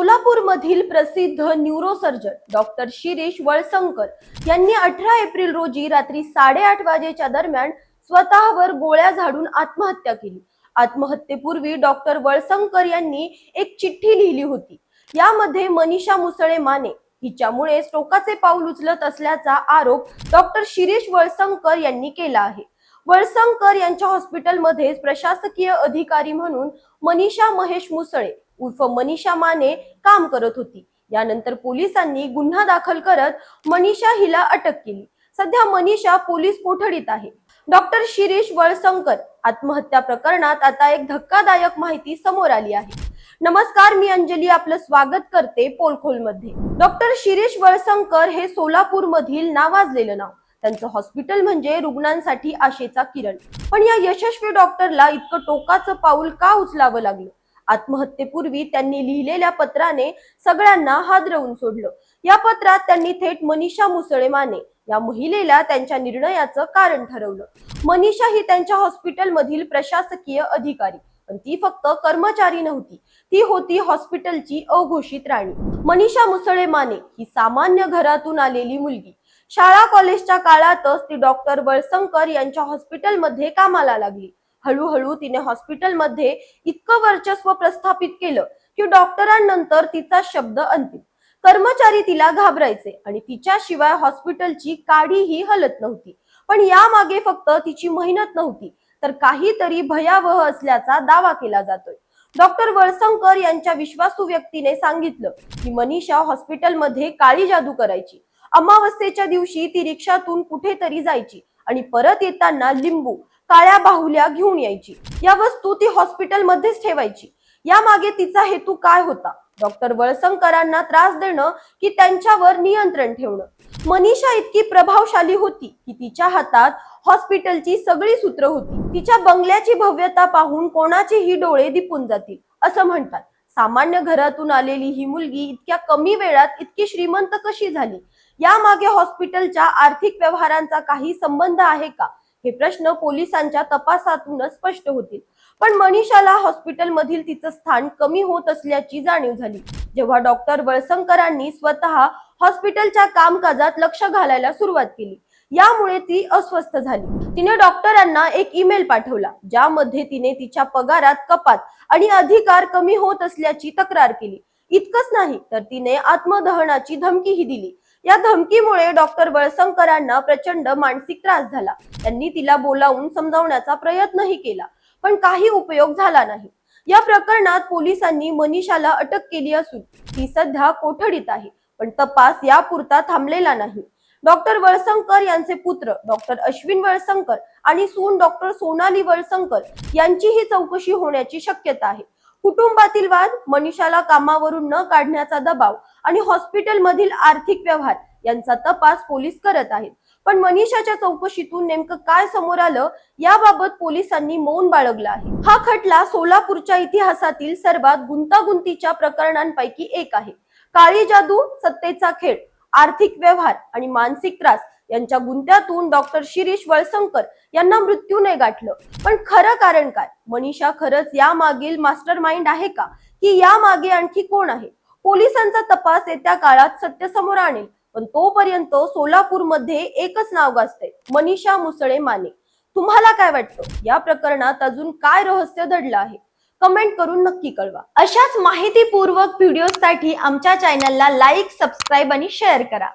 सोलापूरमधील प्रसिद्ध neurosurgeon doctor Shirish Walsankar यांनी अठरा एप्रिल रोजी रात्री साडेआठ वाजेच्या दरम्यान स्वतःवर गोळ्या झाडून आत्महत्या केली. आत्महत्येपूर्वी डॉक्टर वळसंकर यांनी एक चिठ्ठी लिहिली होती. यामध्ये मनीषा मुसळे माने हिच्यामुळे टोकाचे पाऊल उचलत असल्याचा आरोप डॉक्टर शिरीष वळसंकर यांनी केला आहे. वळसंकर यांच्या हॉस्पिटलमध्ये प्रशासकीय अधिकारी म्हणून मनीषा महेश मुसळे उर्फ मनीषा माने काम करत होती. यानंतर पोलिसांनी गुन्हा दाखल करत मनीषा हिला अटक केली. सध्या मनीषा पोलीस कोठडीत आहे? डॉक्टर शिरीष वळसंकर आत्महत्या प्रकरणात आता एक धक्कादायक माहिती समोर आली आहे. नमस्कार मी अंजली. आपलं स्वागत करते पोलखोलमध्ये डॉक्टर शिरीष वळसंकर हे सोलापूर मधील नावाजलेलं नाव. त्यांचं हॉस्पिटल म्हणजे रुग्णांसाठी आशेचा किरण. पण या यशस्वी डॉक्टरला इतकं टोकाचं पाऊल का उचलावं लागलं? आत्महत्येपूर्वी त्यांनी लिहिलेल्या पत्राने सगळ्यांना हादरवून सोडलं. या पत्रात त्यांनी थेट मनीषा मुसळे माने या महिलेला त्यांच्या निर्णयाचं कारण ठरवलं. मनीषा ही त्यांच्या हॉस्पिटलमधील प्रशासकीय अधिकारी पण ती फक्त कर्मचारी नव्हती. ती होती हॉस्पिटलची अघोषित राणी. मनीषा मुसळे माने ही सामान्य घरातून आलेली मुलगी. शाळा कॉलेजच्या काळातच ती डॉक्टर वळसंकर यांच्या हॉस्पिटलमध्ये कामाला लागली. हळूहळू तिने हॉस्पिटलमध्ये इतकं वर्चस्व प्रस्थापित केलं की डॉक्टरांनंतर तिचा शब्द अंतिम. कर्मचारी तिला घाबरायचे आणि तिच्याशिवाय हॉस्पिटलची काढीही हलत नव्हती. पण यामागे फक्त तिची मेहनत नव्हती तर काहीतरी भयावह असल्याचा दावा केला जातोय. डॉक्टर वळसंकर यांच्या विश्वासू व्यक्तीने सांगितलं की मनीषा हॉस्पिटलमध्ये काळी जादू करायची. अमावस्येच्या दिवशी ती रिक्षातून कुठेतरी जायची आणि परत येताना लिंबू काळ्या बाहुल्या घेऊन यायची. या वस्तू ती हॉस्पिटलमध्येच ठेवायची. यामागे तिचा हेतू काय होता? डॉक्टर वळसंकरांना त्रास देणं की त्यांच्यावर नियंत्रण ठेवणं? मनीषा इतकी प्रभावशाली होती की तिच्या हातात हॉस्पिटलची सगळी सूत्र होती. तिच्या बंगल्याची भव्यता पाहून कोणाचेही डोळे दिपून जातील असं म्हणतात. सामान्य घरातून आलेली ही मुलगी इतक्या कमी वेळात इतकी श्रीमंत कशी झाली? यामागे हॉस्पिटलच्या आर्थिक व्यवहारांचा काही संबंध आहे का? हे प्रश्न पोलिसांच्या तपासातूनच स्पष्ट होतील. पण मनीषाला हॉस्पिटलमधील तिचं स्थान कमी होत असल्याची जाणीव झाली. जेव्हा डॉक्टर वळसंकरांनी स्वतः हॉस्पिटलच्या कामकाजात लक्ष घालायला सुरुवात केली. यामुळे ती अस्वस्थ झाली. तिने डॉक्टरांना एक ईमेल पाठवला ज्यामध्ये तिने तिच्या पगारात कपात आणि अधिकार कमी होत असल्याची तक्रार केली. इतकंच नाही तर तिने आत्मदहनाची धमकीही दिली. या धमकीमुळे डॉक्टर वळसंकरांना प्रचंड मानसिक त्रास झाला. त्यांनी तिला बोलावून समजावण्याचा प्रयत्नही केला पण काही उपयोग झाला नाही. या प्रकरणात पोलिसांनी मनीषाला अटक केली असून ती सध्या कोठडीत आहे पण तपास यापुरता थांबलेला नाही. डॉक्टर वळसंकर यांचे पुत्र डॉक्टर अश्विन वळसंकर आणि सून डॉक्टर सोनाली वळसंकर यांचीही चौकशी होण्याची शक्यता आहे. कुटुंबातील वाद मनीषाला कामावरून न काढण्याचा दबाव आणि हॉस्पिटलमधील आर्थिक व्यवहार यांचा तपास पोलीस करत आहेत. पण मनीषाच्या चौकशीतून नेमकं काय समोर आलं याबाबत पोलिसांनी मौन बाळगलं आहे. हा खटला सोलापूरच्या इतिहासातील सर्वात गुंतागुंतीच्या प्रकरणांपैकी एक आहे. काळी जादू सत्तेचा खेळ आर्थिक व्यवहार आणि मानसिक त्रास यांच्या गुंत्यातून डॉक्टर शिरीष वळसंकर यांना मृत्यूने गाठलं. पण खरं कारण काय? मनीषा खरंच या मागील मास्टर माइंड आहे का? की या मागे आणखी कोण आहे? पोलिसांचा तपास येत्या काळात सत्य समोर आणेल. पण तोपर्यंत सोलापूरमध्ये एकच नाव गाजते मनीषा मुसळे माने. तुम्हाला काय वाटतं? या प्रकरणात अजून काय रहस्य दडलं आहे? कमेंट करून नक्की कळवा. अशाच माहितीपूर्वक व्हिडिओसाठी आमच्या चॅनलला लाईक सबस्क्राईब आणि शेअर करा.